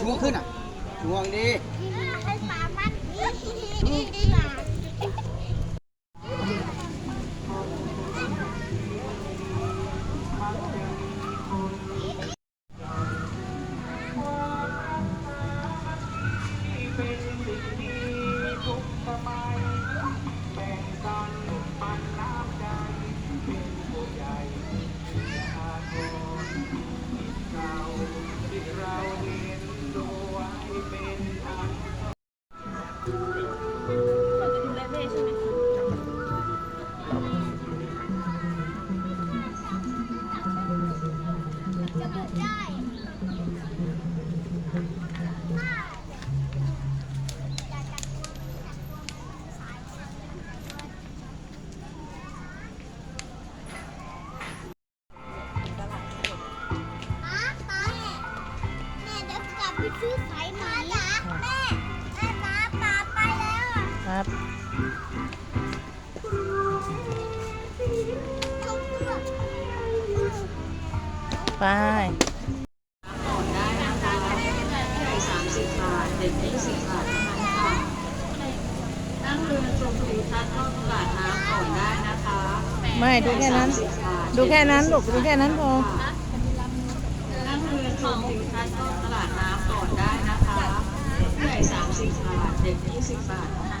ช่วงขึ้นอะ ช่วงดีให้ปลามันนี่ อนได้นะคะไม่ดูแค่นั้นสิบบาทดูแค่นั้นลูกดูแค่นั้นพอนั่งเรือชมทิวทัศน์รอบตลาดน้ำก่อนได้นะคะผู้ใหญ่สามสิบบาทเด็กยี่สิบบาท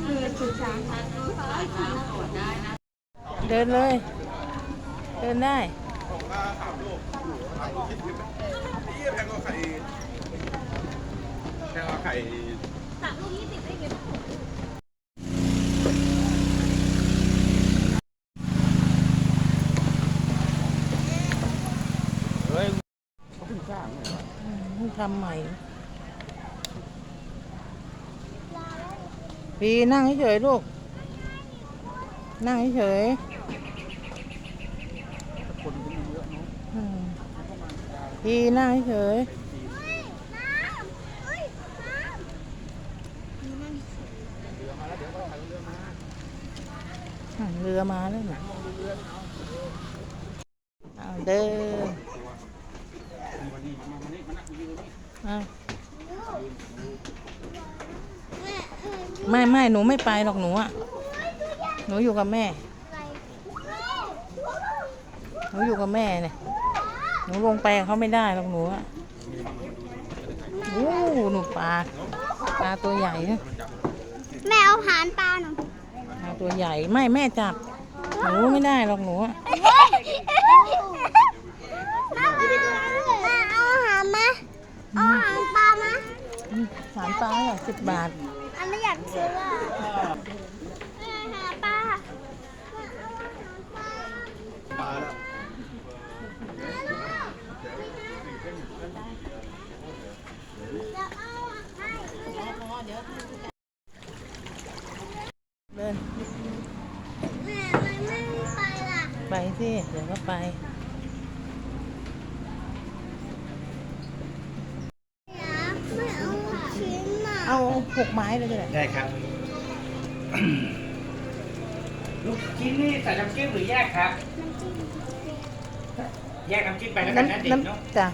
เท่านั้นค่ะนั่งเรือชมทิวทัศน์รอบตลาดน้ำก่อนได้นะเดินเลย เดินได้นี่แพงกว่าไข่แพงกว่าไข่สามลูกยี่สิบได้เงินเฮ้ยเขาเพิ่งสร้างเนี่ยเพิ่งทำใหม่ พีนั่งเฉยๆลูก นั่งเฉยคนก็มีเยอะเนาะๆอืมพีนั่งเฉยน้ำเฮ้ยน้ำๆอะเรือมาแล้วน่ะเอาเดินเอา แม่เออ ไม่ไม่หนูไม่ไปหรอกหนูอะหนูอยู่กับแม่อะไรหนูอยู่กับแม่เนี่ยหนูลงไปกับเขาไม่ได้หรอกหนูอะโอ้หนูปลาปลาตัวใหญ่นะแม่เอาหานปลาหน่อยปลาตัวใหญ่ไม่แม่จับหนูไม่ได้หรอกหนูอะเฮ้ยแม่เอาอาหารมาเอาอาหารปลามาอืมสามปลาเหรอสิบบาท อันนี้อยากซื้ออะหาปลาปลาแล้วเอาเดินแม่ไม่ไปล่ะ ไปสิ เดี๋ยวก็ไป หกไม้เลยก็ได้ได้ครับ ลูกชิ้นนี่ใส่น้ำจิ้มหรือแยกครับ แยกน้ำจิ้มไปแล้วกันนะน้ำเด็กเนาะ น้ำจ้ะ